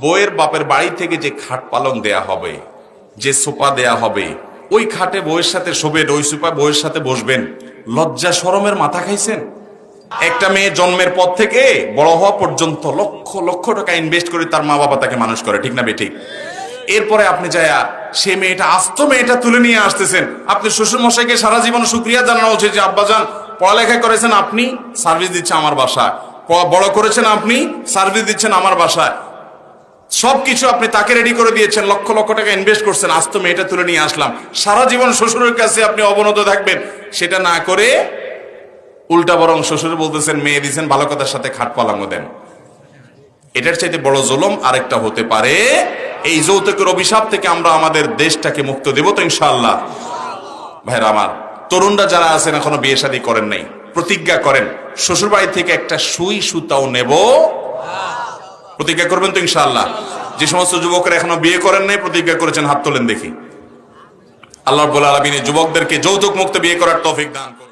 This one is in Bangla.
বইয়ের বাপের বাড়ি থেকে যে খাট পালং দেয়া হবে, যে সোপা দেয়া হবে, ওই খাটে বইয়ের সাথে শোবেন, ওই সোপা বইয়ের সাথে বসবেন। লজ্জা শরমের মাথা খাইছেন? একটা মেয়ে জন্মের পর থেকে বড় হওয়া পর্যন্ত লক্ষ লক্ষ টাকা ইনভেস্ট করে তার মা বাবা তাকে মানুষ করে, ঠিক না বেঠিক এরপরে আপনি যায়া সে মেয়েটা, আস্ত মেয়েটা তুলে নিয়ে আসতেছেন। আপনি শ্বশুর মশাইকে সারা জীবন শুক্রিয়া জানানো উচিত যে, আব্বাজান, পড়ালেখা করেছেন আপনি, সার্ভিস দিচ্ছে আমার বাসায়। বড় করেছেন আপনি, সার্ভিস দিচ্ছেন আমার বাসায়। সবকিছু আপনি তাকে রেডি করে দিয়েছেন, লক্ষ লক্ষ টাকা ইনভেস্ট করছেন। আজ তো মেয়েটা তুলে নিয়ে আসলাম। সারা জীবন শ্বশুরের কাছে আপনি অবনত থাকবেন। সেটা না করে উল্টা বরং শ্বশুর বলতেছেন, মেয়ে দিয়েছেন, ভালো কথার সাথে খাট পালাঙ্গ দেন। এটার চাইতে বড় জুলুম আরেকটা হতে পারে। এই যৌতুকের অভিশাপ থেকে আমরা আমাদের দেশটাকে মুক্ত দেব তো ইনশাআল্লাহ। ভাইরা আমার, তরুণরা যারা আছেন এখনও বিয়ে শাদী করেন নাই, প্রতিজ্ঞা করেন শ্বশুর বাড়ি থেকে একটা সুই সুতাও নেব। প্রতিজ্ঞা করবেন তো ইনশাআল্লাহ। যে সমস্ত যুবকরা এখনও বিয়ে করেন নাই, প্রতিজ্ঞা করেছেন, হাত তোলেন দেখি। আল্লাহ রব্বুল আলামিন যুবকদেরকে যৌতুক মুক্ত বিয়ে করার তৌফিক দান করুন।